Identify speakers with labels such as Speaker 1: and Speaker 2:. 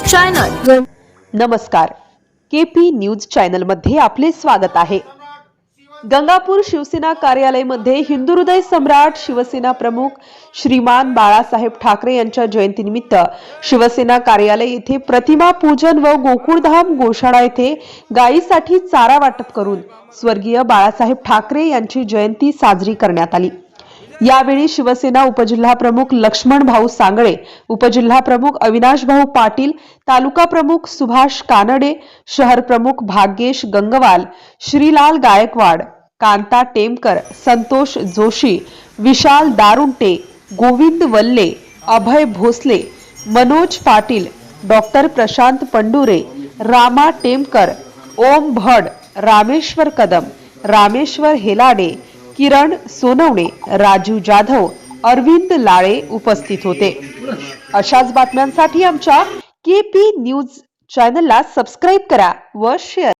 Speaker 1: Channel.
Speaker 2: नमस्कार. के P news चॅनलमध्ये आपले स्वागत आहे. गंगापूर शिवसेना कार्यालयमध्ये हिंदू हृदय सम्राट शिवसेना प्रमुख श्रीमान बाळासाहेब ठाकरे यांच्या जयंतीनिमित्त शिवसेना कार्यालय येथे प्रतिमा पूजन व गोकुळधाम गोशाळा येथे गायीसाठी चारा वाटप करून स्वर्गीय बाळासाहेब ठाकरे यांची जयंती साजरी करण्यात आली. यावेळी शिवसेना उपजिल्हा प्रमुख लक्ष्मण भाऊ सांगळे उपजिल्हा प्रमुख अविनाश भाऊ पाटील तालुका प्रमुख सुभाष कानडे शहर प्रमुख भाग्येश गंगवाल श्रीलाल गायकवाड कांता टेमकर संतोष जोशी विशाल दारुंटे गोविंद वल्ले अभय भोसले मनोज पाटील डॉक्टर प्रशांत पंडुरे रामा टेमकर ओम भड रामेश्वर कदम रामेश्वर हेलाडे किरण सोनवणे राजू जाधव अरविंद लाळे उपस्थित होते. अशाच बातम्यांसाठी आमच्या के पी न्यूज चॅनलला सबस्क्राईब करा व शेअर